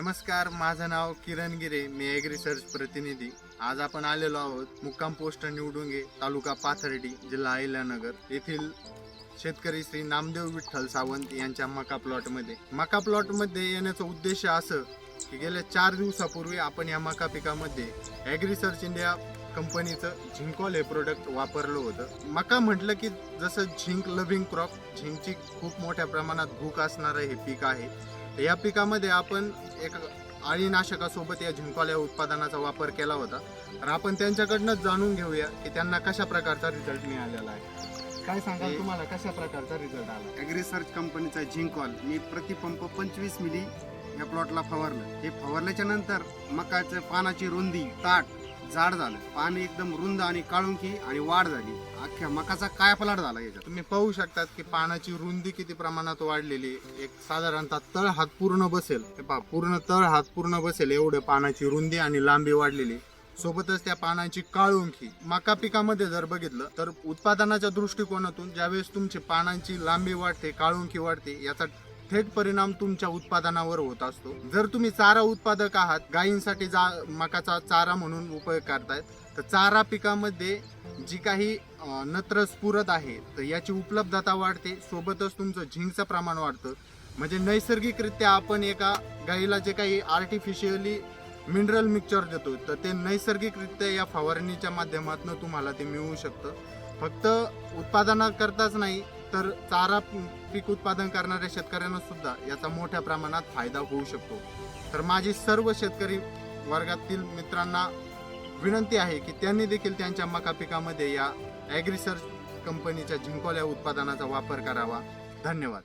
नमस्कार माझं नाव किरण गिरे मी एग रिसर्च प्रतिनिधी. आज आपण आलेलो आहोत मुक्काम पोस्ट निवडुंगे तालुका पाथर्डी जिल्हा अहिल्यानगर येथील शेतकरी श्री नामदेव विठ्ठल सावंत यांच्या मका प्लॉटमध्ये. मका प्लॉटमध्ये येण्याचा उद्देश असं की गेल्या चार दिवसापूर्वी आपण या मका पिकामध्ये ॲग रिसर्च इंडिया कंपनीचं झिंकॉल हे प्रोडक्ट वापरलं होतं. मका म्हटलं की जसं झिंक लव्हिंग क्रॉप झिंकची खूप मोठ्या प्रमाणात भूक असणारं हे पीक आहे. या पिकामध्ये आपण एक अळीनाशकासोबत या झिंकॉल या उत्पादनाचा वापर केला होता. तर आपण त्यांच्याकडनं जाणून घेऊया की त्यांना कशा प्रकारचा रिझल्ट मिळालेला आहे. काय सांगाल तुम्हाला कशा प्रकारचा रिझल्ट आला? ॲग्रिसर्च कंपनीचा झिंकॉल मी प्रतिपंप पंचवीस मिली या प्लॉटला फवारलं. हे फवारल्याच्या नंतर मकाचं पानाची रुंदी ताट जाड झालं. पान एकदम रुंद आणि काळुंकी आणि वाढ झाली. अख्ख्या मकाचा काय पलाट झाला याच्यात? तुम्ही पाहू शकतात की पानाची रुंदी किती प्रमाणात वाढलेली. आहे. एक साधारणतः तळ हात पूर्ण बसेल. हे पहा पूर्ण तळ हात पूर्ण बसेल. एवढं पानाची रुंदी आणि लांबी वाढलेली. सोबतच त्या पानांची काळुंखी. मका पिकामध्ये जर बघितलं तर उत्पादनाच्या दृष्टिकोनातून ज्यावेळेस तुमची पानांची लांबी वाढते काळुंखी वाढते याचा थेट परिणाम तुमच्या उत्पादनावर होत असतो. जर तुम्ही चारा उत्पादक आहात गायींसाठी जा मकाचा चारा म्हणून उपयोग करतायत तर चारा पिकामध्ये जी काही नत्र स्फुरत आहे तर याची उपलब्धता वाढते. सोबतच तुमचं झिंकचं प्रमाण वाढतं. म्हणजे नैसर्गिकरित्या आपण एका गाईला जे काही आर्टिफिशियली मिनरल मिक्सचर देतो तर ते नैसर्गिकरित्या या फवारणीच्या माध्यमातून तुम्हाला ते मिळू शकतं. फक्त उत्पादनाकरताच नाही तर चारा पीक उत्पादन करणाऱ्या शेतकऱ्यांना सुद्धा याचा मोठ्या प्रमाणात फायदा होऊ शकतो. तर माझी सर्व शेतकरी वर्गातील मित्रांना विनंती आहे की त्यांनी देखील त्यांच्या मका पिकामध्ये या ॲग्रिसर्च कंपनीच्या झिंकोल्या उत्पादनाचा वापर करावा. धन्यवाद.